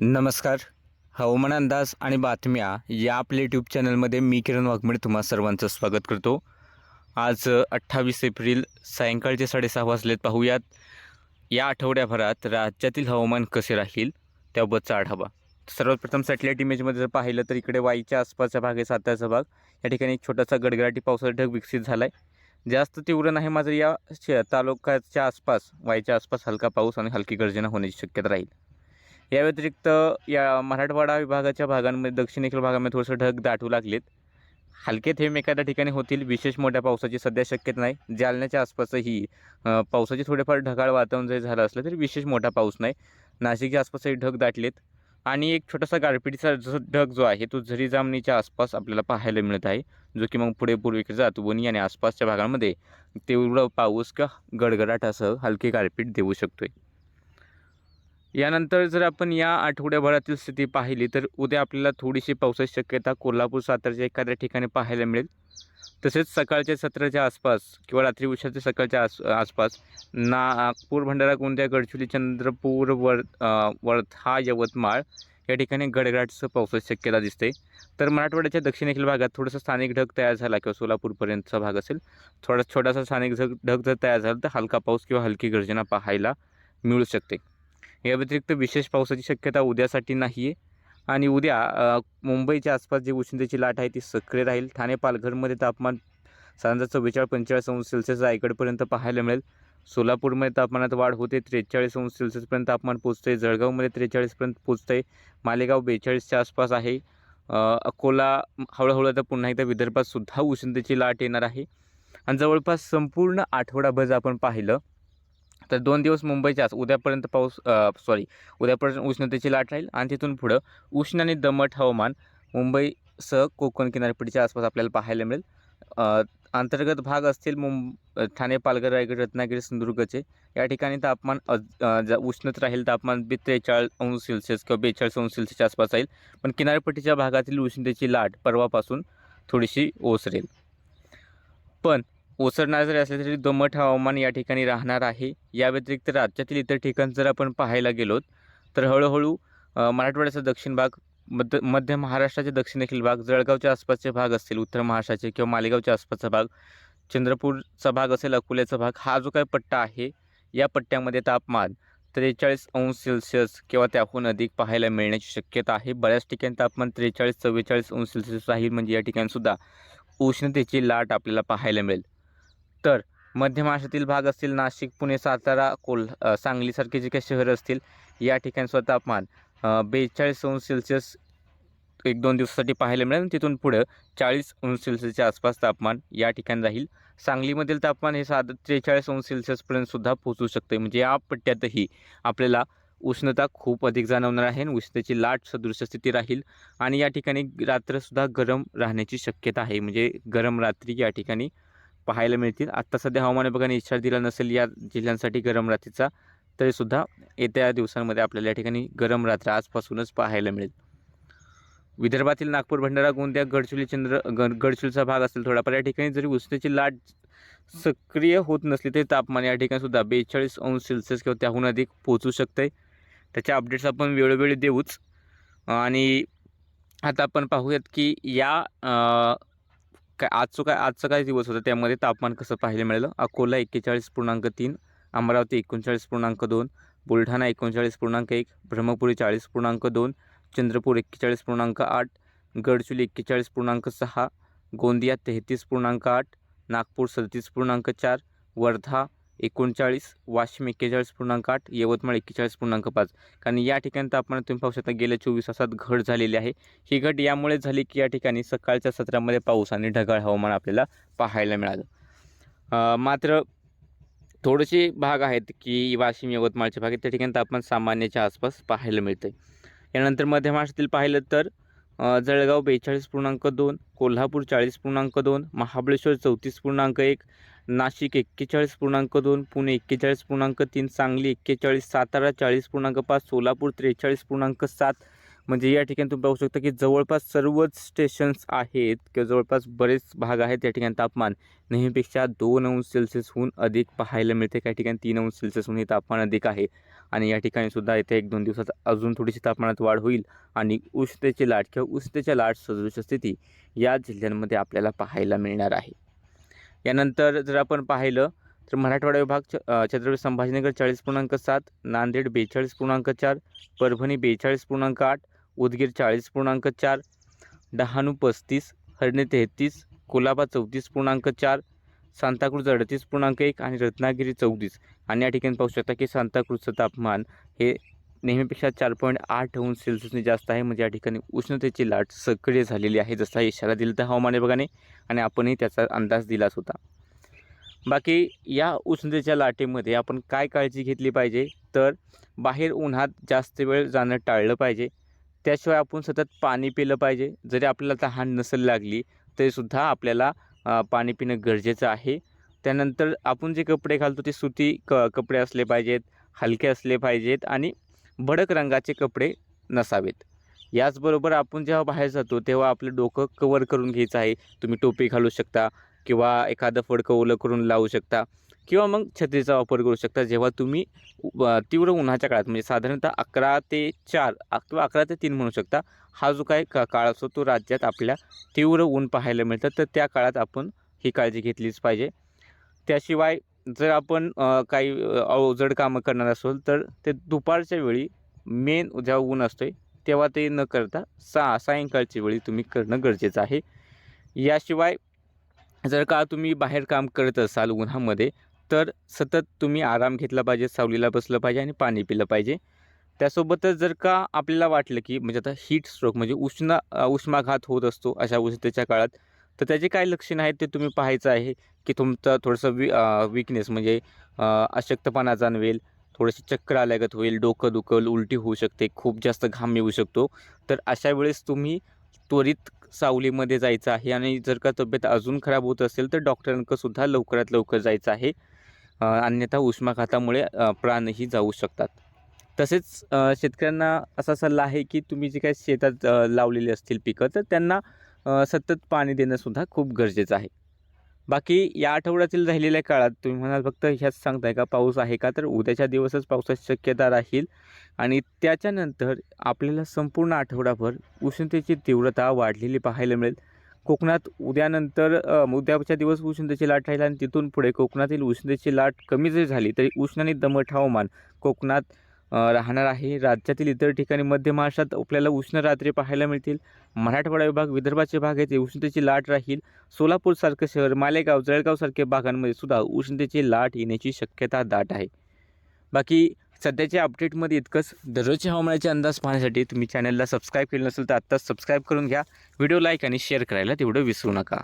नमस्कार. हवामान अंदाज आणि बातम्या या आपल्या यूट्यूब चॅनलमध्ये मी किरण वाघमेडे तुम्हा सर्वांचं स्वागत करतो. आज अठ्ठावीस एप्रिल सायंकाळचे साडेसहा वाजलेत. पाहूयात. या आठवड्याभरात राज्यातील हवामान कसे राहील? त्याबाबतचा आढावा. सर्वात प्रथम सॅटेलाईट इमेजमध्ये जर पाहिलं तर इकडे वाईच्या आसपासचा भाग आहे साताऱ्याचा भाग. या ठिकाणी एक छोटासा गडगडाटी पावसाचा ढग विकसित झाला आहे जास्त तीव्र नाही मात्र या श- तालुक्याच्या आसपास वाईच्या आसपास हलका पाऊस आणि हलकी गर्जना होण्याची शक्यता राहील. या व्यतिरिक्त या मराठवाडा विभागाच्या भागांमध्ये दक्षिणेकडील भागामध्ये थोडंसं ढग दाटू लागलेत. हलके थेंब एखाद्या ठिकाणी होतील विशेष मोठ्या पावसाची सध्या शक्यता नाही. जालन्याच्या आसपासही पावसाचे थोडेफार ढगाळ वातावरण जरी झालं असलं तरी विशेष मोठा पाऊस नाही. नाशिकच्या आसपासही ढग दाटलेत. आणि एक छोटासा गारपिटीचा जो ढग जो आहे तो झरी जामणीच्या आसपास आपल्याला पाहायला मिळत आहे. जो की मग पुढे पूर्वेकडे जातो. वणी आणि आसपासच्या भागांमध्ये तेवढं पाऊस किंवा गडगडाटासह हलकी गारपीट देऊ शकतोय. यानंतर जर आपण या आठवड्याभरातील स्थिती पाहिली तर उद्या आपल्याला थोडीशी पावसाची शक्यता कोल्हापूर सातारच्या एखाद्या ठिकाणी पाहायला मिळेल. तसेच सकाळच्या सत्राच्या आसपास किंवा रात्री उशाच्या सकाळच्या आस आसपास नागपूर भंडारा गोंदिया गडचिरोली चंद्रपूर वर वर्धा यवतमाळ या ठिकाणी गडगडाटचं पावसाची शक्यता दिसते. तर मराठवाड्याच्या दक्षिणेकडील भागात थोडंसं स्थानिक ढग तयार झाला किंवा सोलापूरपर्यंतचा भाग असेल थोडा छोटासा स्थानिक ढग ढग जर तयार झाला तर हलका पाऊस किंवा हलकी गर्जना पाहायला मिळू शकते. या व्यतिरिक्त विशेष पावसाची शक्यता उद्यासाठी नाही आहे आणि उद्या मुंबईच्या आसपास जी उष्णतेची लाट आहे ती सक्रिय राहील. ठाणे पालघरमध्ये तापमान साधारणतः चव्वेचाळीस पंचेचाळीस अंश सेल्सिअस आयकडपर्यंत पाहायला मिळेल. सोलापूरमध्ये तापमानात वाढ होते त्रेचाळीस अंश सेल्सिअसपर्यंत तापमान पोचते जळगावमध्ये त्रेचाळीसपर्यंत पोचते मालेगाव बेचाळीसच्या आसपास आहे. अकोला हळूहळू आता पुन्हा एकदा विदर्भात सुद्धा उष्णतेची लाट येणार आहे. आणि जवळपास संपूर्ण आठवडाभर जर आपण पाहिलं तर दोन दिवस मुंबईच्या आस उद्यापर्यंत पाऊस सॉरी उद्यापर्यंत उष्णतेची लाट राहील आणि तिथून पुढं उष्ण आणि दमट हवामान मुंबईसह कोकण किनारपट्टीच्या आसपास आपल्याला पाहायला मिळेल. अंतर्गत भाग असतील मुंब ठाणे पालघर रायगड रत्नागिरी सिंधुदुर्गचे. या ठिकाणी तापमान अज- उष्णत राहील तापमान बी त्रेचाळीस अंश सेल्सिअस किंवा बेचाळीस अंश सेल्सिअसच्या आसपास राहील. पण किनारपट्टीच्या भागातील उष्णतेची लाट परवापासून थोडीशी ओसरेल. पण ओसरणार जरी असले तरी दमट हवामान या ठिकाणी राहणार आहे. या व्यतिरिक्त राज्यातील इतर ठिकाण जर आपण पाहायला गेलोत तर हळूहळू मराठवाड्याचा दक्षिण भाग मध्य मध्य महाराष्ट्राचे दक्षिणेखील भाग जळगावच्या आसपासचे भाग असतील उत्तर महाराष्ट्राचे किंवा मालेगावच्या आसपासचा भाग चंद्रपूरचा भाग असेल अकोल्याचा भाग हा जो काही पट्टा आहे या पट्ट्यामध्ये तापमान त्रेचाळीस अंश सेल्सिअस किंवा त्याहून अधिक पाहायला मिळण्याची शक्यता आहे. बऱ्याच ठिकाणी तापमान त्रेचाळीस चव्वेचाळीस अंश सेल्सिअस राहील म्हणजे या ठिकाणीसुद्धा उष्णतेची लाट आपल्याला पाहायला मिळेल. तर मध्य महाराष्ट्रातील भाग असतील नाशिक पुणे सातारा कोल्हा सांगलीसारखे जे काही शहरं असतील या ठिकाणी स्वतः तापमान बेचाळीस अंश सेल्सिअस एक दोन दिवसासाठी पाहायला मिळेल. तिथून पुढं चाळीस अंश सेल्सिअसच्या आसपास तापमान या ठिकाणी राहील. सांगलीमधील तापमान हे साधं त्रेचाळीस अंश सेल्सिअसपर्यंत सुद्धा पोहोचू शकते म्हणजे या पट्ट्यातही आपल्याला उष्णता खूप अधिक जाणवणार आहे आणि उष्णतेची लाट सदृश स्थिती राहील. आणि या ठिकाणी रात्रसुद्धा गरम राहण्याची शक्यता आहे. म्हणजे गरम रात्री या ठिकाणी पाहायला मिळतील. आत्ता सध्या हवामान विभागाने इशारा दिला नसेल या जिल्ह्यांसाठी गरम रात्रीचा तरीसुद्धा येत्या दिवसांमध्ये आपल्याला या ठिकाणी गरम रात्र आजपासूनच पाहायला मिळेल. विदर्भातील नागपूर भंडारा गोंदिया गडचिरोली चंद्र गडचिरोलीचा भाग असेल थोडाफार या ठिकाणी जरी उष्णतेची लाट सक्रिय होत नसली तरी तापमान या ठिकाणी सुद्धा बेचाळीस अंश सेल्सिअस किंवा त्याहून अधिक पोचू शकते त्याच्या अपडेट्स आपण वेळोवेळी देऊच. आणि आता आपण पाहूयात की या काय आजचं काय आजचा काय दिवस होता? त्यामध्ये तापमान कसं पाहायला मिळालं? अकोला एक्केचाळीस पूर्णांक तीन अमरावती एकोणचाळीस पूर्णांक दोन बुलढाणा एकोणचाळीस पूर्णांक एक ब्रह्मपुरी चाळीस पूर्णांक दोन चंद्रपूर एक्केचाळीस पूर्णांक आठ गडचुली एक्केचाळीस पूर्णांक सहा गोंदिया तेहतीस पूर्णांक आठ नागपूर सदतीस पूर्णांक चार वर्धा एकोणचाळीस वाशिम एक्केचाळीस पूर्णांक आठ यवतमाळ एक्केचाळीस पूर्णांक पाच. कारण या ठिकाणी तापमान तुम्ही पाहू शकता गेल्या चोवीस तासात घट झालेली आहे. ही घट यामुळे झाली की या ठिकाणी सकाळच्या सत्रामध्ये पाऊस आणि ढगाळ हवामान आपल्याला पाहायला मिळालं. मात्र थोडेसे भाग आहेत की वाशिम यवतमाळचे भाग आहेत. त्या ठिकाणी तापमान सामान्याच्या आसपास पाहायला मिळते यानंतर मध्य महाराष्ट्रातील पाहिलं तर जळगाव बेचाळीस पूर्णांक दोन कोल्हापूर चाळीस पूर्णांक दोन महाबळेश्वर चौतीस पूर्णांक एक नाशिक एक्केचाळीस पूर्णांक दोन पुणे एक्केचाळीस पूर्णांक तीन सांगली एक्केचाळीस सातारा चाळीस पूर्णांक पाच सोलापूर त्रेचाळीस पूर्णांक सात. म्हणजे या ठिकाणी तुम्ही पाहू शकता की जवळपास सर्वच स्टेशन्स आहेत किंवा जवळपास बरेच भाग आहेत या ठिकाणी तापमान. नेहमीपेक्षा दोन अंश सेल्सिअसहून अधिक पाहायला मिळते. काही ठिकाणी तीन अंश सेल्सिअसहून हे तापमान अधिक आहे. आणि या ठिकाणी सुद्धा येत्या एक दोन दिवसात अजून थोडीशी तापमानात वाढ होईल. आणि उष्णतेची लाट किंवा उष्णतेच्या लाट सदृश स्थिती या जिल्ह्यांमध्ये आपल्याला पाहायला मिळणार आहे. यानंतर जर आपण पाहिलं तर मराठवाडा विभाग छ छत्रपती संभाजीनगर चाळीस पूर्णांक सात नांदेड बेचाळीस पूर्णांक चार परभणी बेचाळीस पूर्णांक आठ उदगीर चाळीस पूर्णांक चार डहाणू पस्तीस हरणे तेहतीस कोल्हापूर चौतीस पूर्णांक चार सांताक्रूज अडतीस पूर्णांक एक आणि रत्नागिरी चौतीस. आणि या ठिकाणी पाहू शकता की सांताक्रूजचं तापमान हे नेहमीपेक्षा चार पॉईंट आठ अंश सेल्सिअसने जास्त आहे. म्हणजे या ठिकाणी उष्णतेची लाट सक्रिय झालेली आहे. जसा इशारा दिला तर हवामान विभागाने आणि आपणही त्याचा अंदाज दिलाच होता. बाकी या उष्णतेच्या लाटेमध्ये आपण काय काळजी घेतली पाहिजे? तर बाहेर उन्हात जास्त वेळ जाणं टाळलं पाहिजे. त्याशिवाय आपण सतत पाणी पिलं पाहिजे. जरी आपल्याला तहान नसेल लागली तरीसुद्धा आपल्याला पाणी पिणं गरजेचं आहे. त्यानंतर आपण जे कपडे घालतो ते सुती क कपडे असले पाहिजेत हलके असले पाहिजेत आणि भडक रंगाचे कपडे नसावेत. याचबरोबर आपण जेव्हा बाहेर जातो तेव्हा आपलं डोकं कवर करून घ्यायचं आहे. तुम्ही टोपी घालू शकता किंवा एखादं फडकं ओलं करून लावू शकता किंवा मग छत्रीचा वापर करू शकता. जेव्हा तुम्ही तीव्र उन्हाच्या काळात म्हणजे साधारणतः अकरा ते चार किंवा अकरा ते तीन म्हणू शकता हा जो काय का काळ असतो तो राज्यात आपल्या तीव्र ऊन पाहायला मिळतं. तर त्या काळात आपण ही काळजी घेतलीच पाहिजे. त्याशिवाय जर आपण काही अवजड कामं करणार असेल तर ते दुपारच्या वेळी मेन जेव्हा ऊन असतो आहे तेव्हा ते न करता सा सायंकाळच्या वेळी तुम्ही करणं गरजेचं आहे. याशिवाय जर का तुम्ही बाहेर काम करत असाल उन्हामध्ये तर सतत तुम्ही आराम घेतला पाहिजे सावलीला बसलं पाहिजे आणि पाणी पिलं पाहिजे. त्यासोबतच जर का आपल्याला वाटलं की म्हणजे आता हीट स्ट्रोक म्हणजे उष्ण उष्माघात होत असतो अशा उष्णतेच्या काळात तर त्याचे काय लक्षणं आहेत ते तुम्ही पाहायचं आहे की तुमचं थोडंसं वी विकनेस म्हणजे अशक्तपणा जाणवेल थोडंसं चक्कर आल्यागत होईल डोकं दुखल उलटी होऊ शकते खूप जास्त घाम येऊ शकतो. तर अशा वेळेस तुम्ही त्वरित सावलीमध्ये जायचं आहे आणि जर का तब्येत अजून खराब होत असेल तर डॉक्टरांकंसुद्धा लवकरात लवकर जायचं आहे. अन्यथा उष्माघातामुळे प्राणही जाऊ शकतात. तसेच शेतकऱ्यांना असा सल्ला आहे की तुम्ही जे काही शेतात लावलेले असतील पिकं तर त्यांना सतत पाणी देणंसुद्धा खूप गरजेचं आहे. बाकी या आठवड्यातील राहिलेल्या काळात तुम्ही म्हणाल फक्त ह्याच सांगताय का पाऊस आहे का? तर उद्याच्या दिवसच पावसाची शक्यता राहील आणि त्याच्यानंतर आपल्याला संपूर्ण आठवडाभर उष्णतेची तीव्रता वाढलेली पाहायला मिळेल. कोकणात उद्यानंतर उद्याच्या दिवस उष्णतेची लाट राहील आणि तिथून पुढे कोकणातील उष्णतेची लाट कमी जरी झाली तरी उष्ण आणि दमट हवामान कोकणात राहणार आहे. राज्यातील इतर ठिकाणी मध्य महाराष्ट्रात आपल्याला उष्ण रात्री पाहायला मिळतील. मराठवाडा विभाग विदर्भाचे भाग आहेत. उष्णतेची लाट राहील. सोलापूरसारखं शहर मालेगाव जळगावसारख्या भागांमध्ये सुद्धा उष्णतेची लाट येण्याची शक्यता दाट आहे. बाकी सध्याच्या अपडेटमध्ये इतकंच. दररोजच्या हवामानाचे अंदाज पाहण्यासाठी तुम्ही चॅनलला सबस्क्राईब केलं नसेल तर आत्ताच सबस्क्राईब करून घ्या. व्हिडिओ लाईक आणि शेअर करायला तेवढं विसरू नका.